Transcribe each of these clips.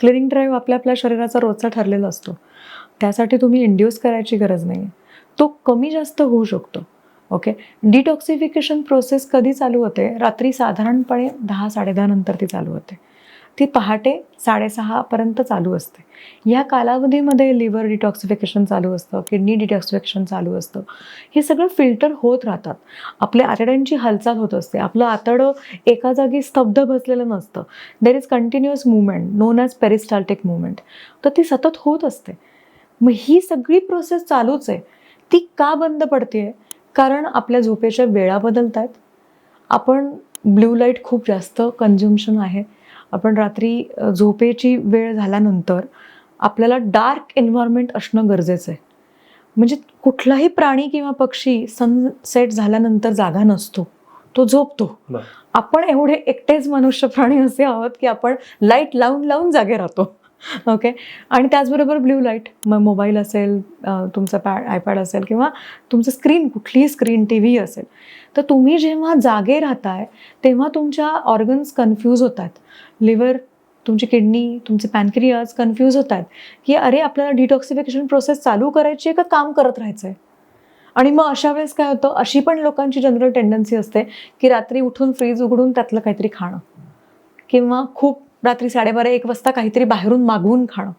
Cleaning drive आपल्या आपल्या शरीराचा रोजचा ठरलेला असतो. त्यासाठी तुम्ही इंड्यूस करायची गरज नाही तो कमी जास्त होऊ शकतो. ओके? डिटॉक्सिफिकेशन प्रोसेस कधी चालू होते? रात्री साधारणपणे दहा साडेदहा नंतर ती चालू होते. ती पहाटे साडेसहापर्यंत चालू असते. या कालावधीमध्ये लिव्हर डिटॉक्सिफिकेशन चालू असतं किडनी डिटॉक्सिफिकेशन चालू असतं. हे सगळं फिल्टर होत राहतात. आपल्या आतड्यांची हालचाल होत असते. आपलं आतडं एका जागी स्तब्ध बसलेलं नसतं. There is continuous movement known as peristaltic movement तर ती सतत होत असते. मग ही सगळी प्रोसेस चालूच आहे. ती का बंद पडते कारण आपल्या झोपेच्या वेळा बदलत आहेत आपण ब्ल्यू लाइट खूप जास्त कन्झ्युम्शन आहे. आपण रात्री झोपेची वेळ झाल्यानंतर आपल्याला डार्क एन्व्हायरमेंट असणं गरजेचं आहे. म्हणजे कुठलाही प्राणी किंवा पक्षी सनसेट झाल्यानंतर जागा नसतो. तो झोपतो. आपण एवढे एकटेच मनुष्य प्राणी असे आहोत की आपण लाइट लावून लावून जागे राहतो. ओके आणि त्याचबरोबर ब्ल्यू लाइट मग मोबाईल असेल तुमचं तुमचा पॅड आयपॅड असेल किंवा तुमचं स्क्रीन कुठलीही स्क्रीन टी व्ही असेल. तर तुम्ही जेव्हा जागे राहताय तेव्हा तुमच्या ऑर्गन्स कन्फ्यूज होतात. लिव्हर तुमची किडनी तुमचे पॅनक्रियाज कन्फ्यूज होतात की अरे आपल्याला डिटॉक्सिफिकेशन प्रोसेस चालू करायची आहे का? काम करत राहायचं आहे आणि मग अशा वेळेस काय होतं? अशी पण लोकांची जनरल टेंडन्सी असते की रात्री उठून फ्रीज उघडून त्यातलं काहीतरी खाणं. किंवा खूप रात्री साडेबारा एक वाजता काहीतरी बाहेरून मागवून खाणं.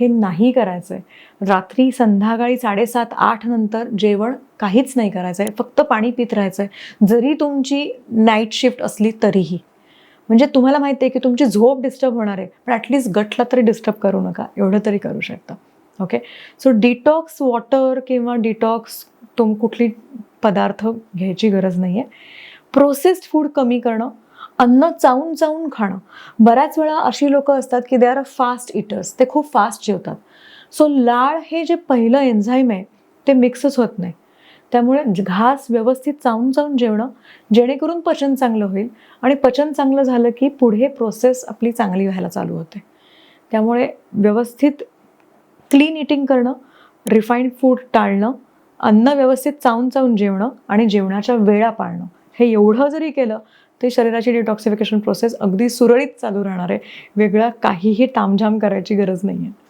हे नाही करायचं आहे रात्री संध्याकाळी साडेसात आठ नंतर जेवण काहीच नाही करायचं आहे फक्त पाणी पित राहायचं आहे जरी तुमची नाईट शिफ्ट असली तरीही. म्हणजे तुम्हाला माहिती आहे की तुमची झोप डिस्टर्ब होणार आहे पण ॲटलिस्ट गटला तरी डिस्टर्ब करू नका. एवढं तरी करू शकता. ओके सो डिटॉक्स वॉटर किंवा डिटॉक्स तुम कुठली पदार्थ घ्यायची गरज नाही आहे प्रोसेस्ड फूड कमी करणं अन्न चावून चावून खाणं. बऱ्याच वेळा अशी लोक असतात की they are a fast eaters ते खूप फास्ट जेवतात. सो लाळ हे जे पहिलं एन्झाईम आहे ते मिक्सच होत नाही. त्यामुळे घास व्यवस्थित चावून चावून जेवणं जेणेकरून पचन चांगलं होईल आणि पचन चांगलं झालं की पुढे प्रोसेस आपली चांगली व्हायला चालू होते. त्यामुळे व्यवस्थित क्लीन इटिंग करणं रिफाईंड फूड टाळणं अन्न व्यवस्थित चावून चावून जेवणं आणि जेवणाच्या वेळा पाळणं. हे एवढं जरी केलं ते शरीराची डिटॉक्सिफिकेशन प्रोसेस अगदी सुरळीत चालू राहणार आहे. वेगळा काहीही तामझाम करायची गरज नाही आहे